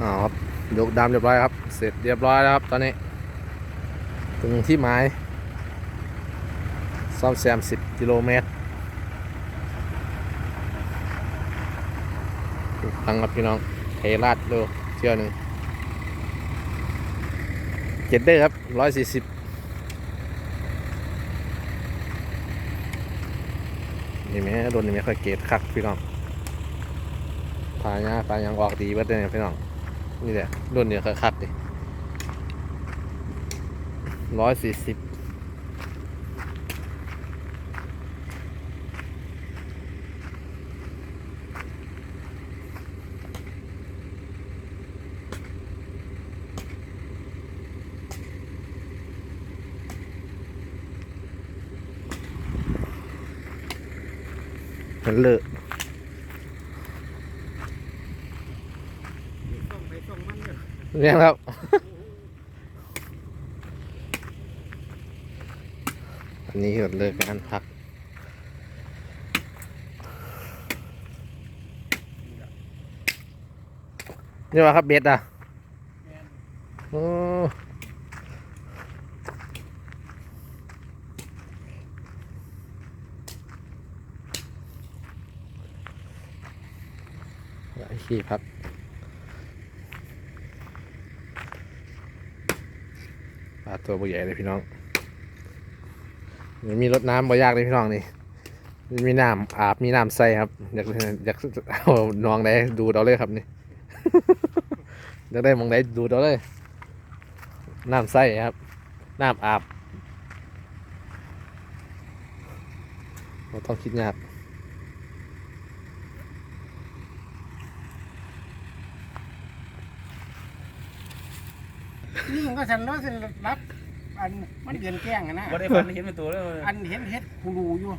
อ๋อครับยกดำเรียบร้อยครับ เสร็จเรียบร้อยแล้วครับ ตอนนี้ ถึงที่หมายซ่อมแซม 10 กิโลเมตรฟังครับพี่น้องเทราดดูเที่ยวหนึ่งเจ็ดเด้อครับร้อยสี่สิบนี่แม่โดนนี่ไม่ค่อยเกตคักพี่น้องพาญาพายังออกดีเบิดเลยพี่น้อง นี่แหละรุ่นเนี่ยคักดิร้อยสี่สิบเลอะ ส่งไปส่งมัน เลยเรียงครับ อันนี้ก็เลิกานพัก นี่ว่าครับเบ็ดอะโอ้ขี้พัก ปลา ตัวใหญ่เลยพี่น้องนี่มีรถน้ำบ่ยากเลยพี่น้องนี่มีน้ำอาบมีน้ำใส่ครับ อยากอยากเอาน้องไหนดูเราเลยครับนี่อยากได้มองไหนดูเราเลยน้ำใส่ครับน้ำอาบเราต้องคิดยาก นี่มันก็ฉันเนาะฉันรับอันมันเดือนแกล้งอะนะบ่ได้ฟันเห็นเป็นตัวเลยอันเห็นเฮ็ดคูรูอยู่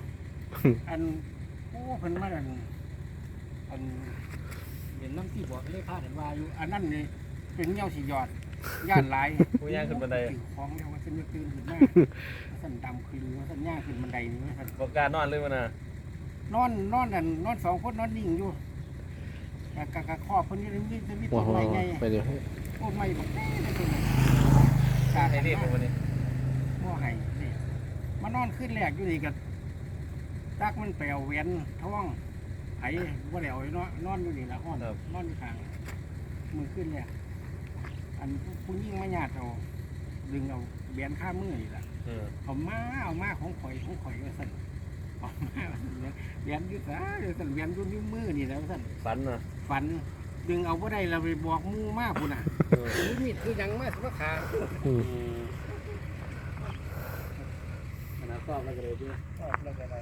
อันโอ้เพิ่นมาอันอันเห็นน้ำที่บอกเลยพากันว่าอยู่อันนั้นนี่เป็นเงี้ยวสิหยอดย่านหลายผู้ย่างขึ้นบันไดของแล้วว่าฉันจะตื่นขึ้นมาว่าฉันดำคือว่าฉันย่างขึ้นบันไดนี่ว่าฉันบอกการนอนเลยมันน่ะนอนนอนอันนอนสองคนนอนนิ่งอยู่กะกะกะครอบเพิ่นอยู่ในมีมีโอ้ต้นโหไม้ไงไปเดี๋ยวต้นไม้บอกแม่เลยต้นไม้ กาให้ให้รีรีบบผมวันนี้บ่ให้นี่มานอนขึ้นแรกอยู่นี่ก็ตักมันไปเอาแหวนท้องไผบ่ได้เอาไว้เนาะนอนอยู่นี่ละห้อนนอนอยู่ข้างมือขึ้นแรกอันผู้หญิงมาญาติเอาดึงเอาแหวนข้ามือนี่ล่ะเออเอามาเอามาของข่อยของข่อยว่าซั่นเอามาว่าซั่นแหวนอยู่ซะเดี๋ยวซั่นแหวนอยู่นิ้วมือนี่แหล้วซั่นฟันน่ะฝัน ดึงเอาบ่ได้เราไปบอกหมู่มากพุ่นน่ะเออนี่มีดคือหยังมาสิมาขาอืมอืมขนาดสอบแล้วก็เลยด้วยออกแล้วก็ได้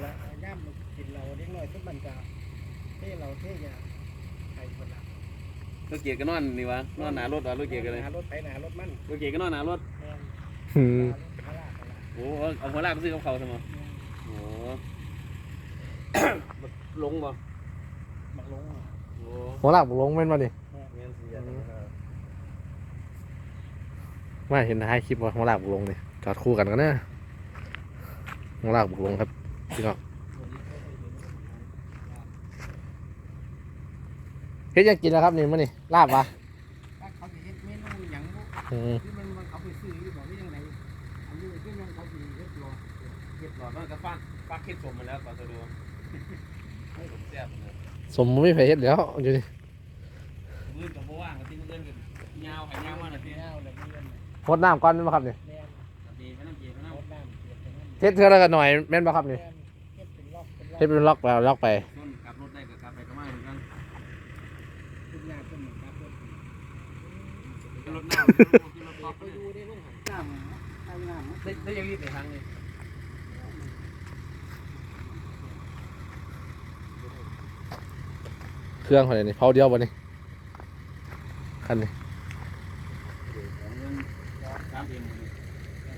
แล้วย่ามมันกินเราเล็กน้อยทุกมันจะเท่เราเท่ยาใครคนละรถเกียร์ก็นอนนี่วะนอนหนารถวะรถเกียร์ก็เลยหารถไปหนารถมันรถเกียร์ก็นอนหนารถแม่นอืม หารถหาลากหาลากโอ้เอาเอาหัวลากไปซื้อกับเขาใช่ไหมแม่นโอ้ลงบ่บักลงโอ้ หัวหลักลงเป็นมาดิเงี้ยสิยไม่เห็นท้ายคลิปว่าหัวหลักลงเลยจอดคู่กันกันนะหัวหลักลงครับพี่น้องเฮ็ดยังกินแล้วครับนี่มื้อนี่ลาบวะถ้าเขาจะเฮ็ดเมนูหยังบ่อืมที่มันมันเขาไปซื้ออยู่บอกว่ายังไงอันนี้ที่มันเขาสิเฮ็ดรอเก็บหลอดมันก็ฟันฟักคิดสมมาแล้วก่อนจะดูให้ผมแซ่บเลย สมไม่เคยเฮ็ดแล้วอยู่นี่มือกับบ่ว่างก็ทิ้งเงินกันยาวให้ยาวมาหน่อยพี่แนวแล้วเรียนพดน้ำก่อนแม่นบ่ครับนี่แม่นดีไม่ต้องเกียร์ไม่ต้องรถน้ำเกียรตินั่นเฮ็ดเท่าไรกันหน่อยแม่นบ่ครับนี่แม่นเฮ็ดเป็นล็อกเป็นล็อกเฮ็ดเป็นล็อกไปล็อกไปต้นกลับรถได้ก็กลับไปก็มาเหมือนกันขึ้นหน้าขึ้นหน้าขึ้นรถหน้าขึ้นรถบท็ออกปไปดูได้ลุงหันน้ำเอาน้ำได้ได้ยังรีบไปทางนี้ เครื่องอะไรนี่เผาเดียวบ่นี่คันนี้ของเงินสามเดือน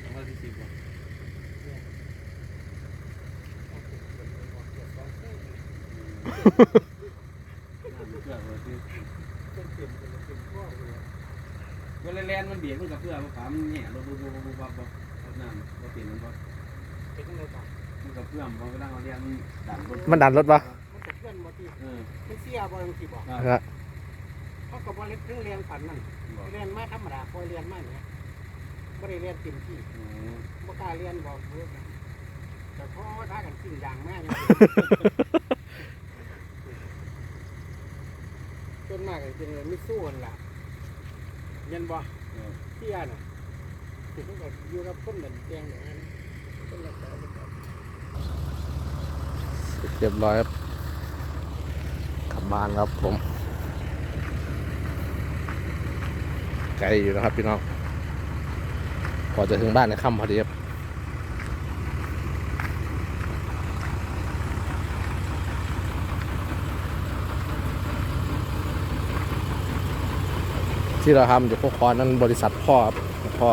สองร้อยสี่สิบาทเวลาแลนมันเบียดมันกับเพื่อมันขามเนี่ยรถบูบูบูบับบ่รถน้ำรถเปลี่ยนมันบ่มันกับเพื่อนพอเวลาเราเรียนดันรถมันดันรถปะ นจะเคลื่อนมาที่เออมันเสียบ่ยังสิบอกครับเขาเขาก็บ่เล่นเครื่องเรียนฝันนั่นเรียนมาธรรมดาคอยเรียนมาเนี่ยบ่ได้เรียนเต็มที่อืมบ่กล้าเรียนบอกเพื่อนแต่พ่อถ้ากันกินอย่างมากเลยจนมากเลยเป็นมิสู้กันล่ะเรียนบ่เที่ยน่ะถึงกับอยู่กับคนเหมือนแดงอย่างนั้นคนละสายคนละเรียบร้อยครับกลั บ้านครับผมไกลอยู่นะครับพี่น้องพอจะถึงบ้านในค่ำพอดีครับที่เราทำอยู่พวกคอนั้นบริษัทพ่อครับพ่อ